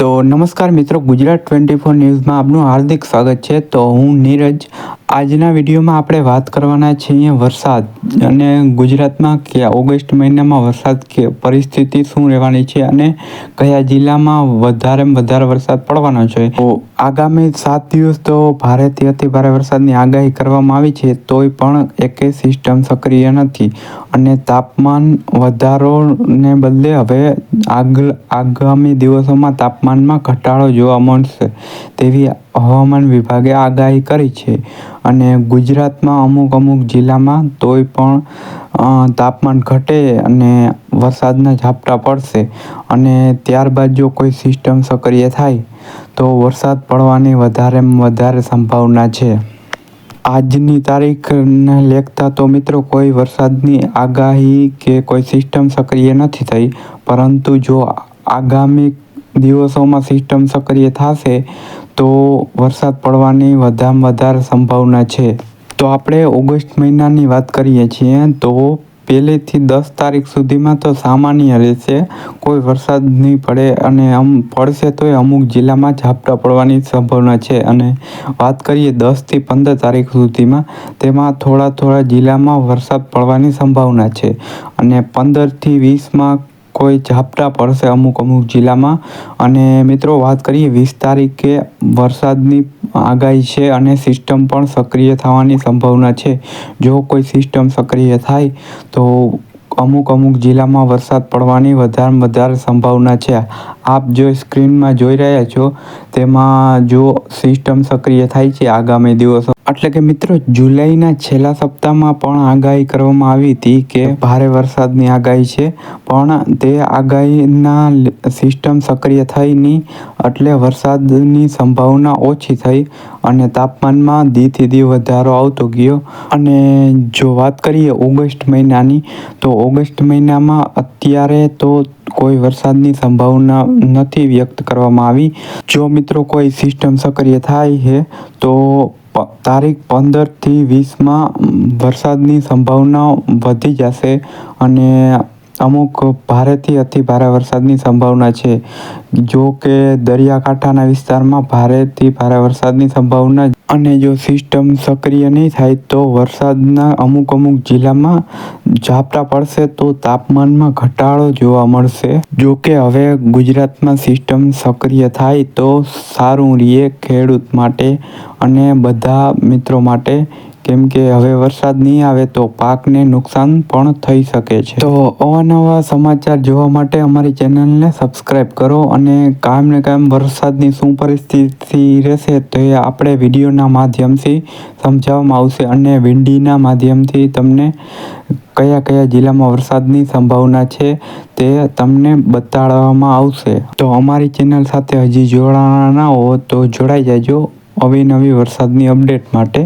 તો નમસ્કાર મિત્રો, ગુજરાત ટ્વેન્ટી ફોર ન્યૂઝમાં આપનું હાર્દિક સ્વાગત છે. તો હું નીરજ. આજના વિડીયોમાં આપણે વાત કરવાના છીએ વરસાદ અને ગુજરાતમાં કે ઓગસ્ટ મહિનામાં વરસાદ કે પરિસ્થિતિ શું રહેવાની છે અને કયા જિલ્લામાં વધારેમાં વધારે વરસાદ પડવાનો છે. તો આગામી સાત દિવસ તો ભારેથી અતિ ભારે વરસાદની આગાહી કરવામાં આવી છે, તોય પણ એકે સિસ્ટમ સક્રિય નથી અને તાપમાન વધારોને બદલે હવે આગ આગામી દિવસોમાં તાપમાન તાપમાનમાં ઘટાડો જોવા મળશે તેવી હવામાન વિભાગે આગાહી કરી છે. અને ગુજરાતમાં અમુક અમુક જિલ્લામાં તોય પણ તાપમાન ઘટે અને વરસાદના ઝાપટા પડશે અને ત્યારબાદ જો કોઈ સિસ્ટમ સક્રિય થાય, તો વરસાદ પડવાની વધારેમાં વધારે સંભાવના છે. આજની તારીખને લેખતા તો મિત્રો કોઈ વરસાદની આગાહી કે કોઈ સિસ્ટમ સક્રિય નથી થઈ, પરંતુ જો આગામી દિવસોમાં સિસ્ટમ સક્રિય થશે, તો વરસાદ પડવાની વધારેમાં વધારે સંભાવના છે. તો આપણે ઓગસ્ટ મહિનાની વાત કરીએ છીએ, તો પહેલેથી દસ તારીખ સુધીમાં તો સામાન્ય રહેશે. કોઈ વરસાદ નહીં પડે અને આમ પડશે તોય અમુક જિલ્લામાં ઝાપટા પડવાની સંભાવના છે. અને વાત કરીએ દસથી પંદર તારીખ સુધીમાં, તેમાં થોડા થોડા જિલ્લામાં વરસાદ પડવાની સંભાવના છે. અને પંદરથી વીસમાં કોઈ ઝાપટા પડશે અમુક અમુક જિલ્લામાં. અને મિત્રો, વાત કરીએ વીસ તારીખે વરસાદની આગાહી છે અને સિસ્ટમ પણ સક્રિય થવાની સંભાવના છે. જો કોઈ સિસ્ટમ સક્રિય થાય, તો અમુક અમુક જિલ્લામાં વરસાદ પડવાની વધારે વધારે સંભાવના છે. આપ જો સ્ક્રીનમાં જોઈ રહ્યા છો, તેમાં જો સિસ્ટમ સક્રિય થાય છે આગામી દિવસો. એટલે કે મિત્રો, જુલાઈના છેલ્લા સપ્તાહમાં પણ આગાહી કરવામાં આવી હતી કે ભારે વરસાદની આગાહી છે, પણ તે આગાહીના સિસ્ટમ સક્રિય થઈ નહીં એટલે વરસાદની સંભાવના ઓછી થઈ અને તાપમાનમાં દીથી દી વધારો આવતો ગયો. અને જો વાત કરીએ ઓગસ્ટ મહિનાની, તો ઓગસ્ટ મહિનામાં અત્યારે તો કોઈ વરસાદની સંભાવના નથી વ્યક્ત કરવામાં આવી. જો મિત્રો કોઈ સિસ્ટમ સક્રિય થાય છે, તો તારીખ પંદરથી વીસમાં વરસાદની સંભાવના વધી જશે અને અમુક ભારેથી અતિ ભારે વરસાદની સંભાવના છે. જો કે દરિયાકાંઠાના વિસ્તારમાં ભારેથી ભારે વરસાદની સંભાવના અને જો સિસ્ટમ સક્રિય નહીં થાય તો વરસાદના અમુક અમુક જિલ્લામાં ઝાપટા પડશે તો તાપમાનમાં ઘટાડો જોવા મળશે. જો કે હવે ગુજરાતમાં સિસ્ટમ સક્રિય થાય તો સારું રહીએ ખેડૂત માટે અને બધા મિત્રો માટે કેમ કે હવે વરસાદ નહીં આવે તો પાકને નુકસાન પણ થઈ શકે છે. તો અવાનવા સમાચાર જોવા માટે અમારી ચેનલને સબસ્ક્રાઈબ કરો અને કાયમ ને કાયમ વરસાદની શું પરિસ્થિતિ રહેશે તો આપણે વિડીયોના માધ્યમથી સમજાવવામાં આવશે અને વિંડીના માધ્યમથી તમને કયા કયા જિલ્લામાં વરસાદની સંભાવના છે તે તમને બતાડવામાં આવશે. તો અમારી ચેનલ સાથે હજી જોડાણા ના હો તો જોડાઈ જાજો અવી નવી વરસાદની અપડેટ માટે.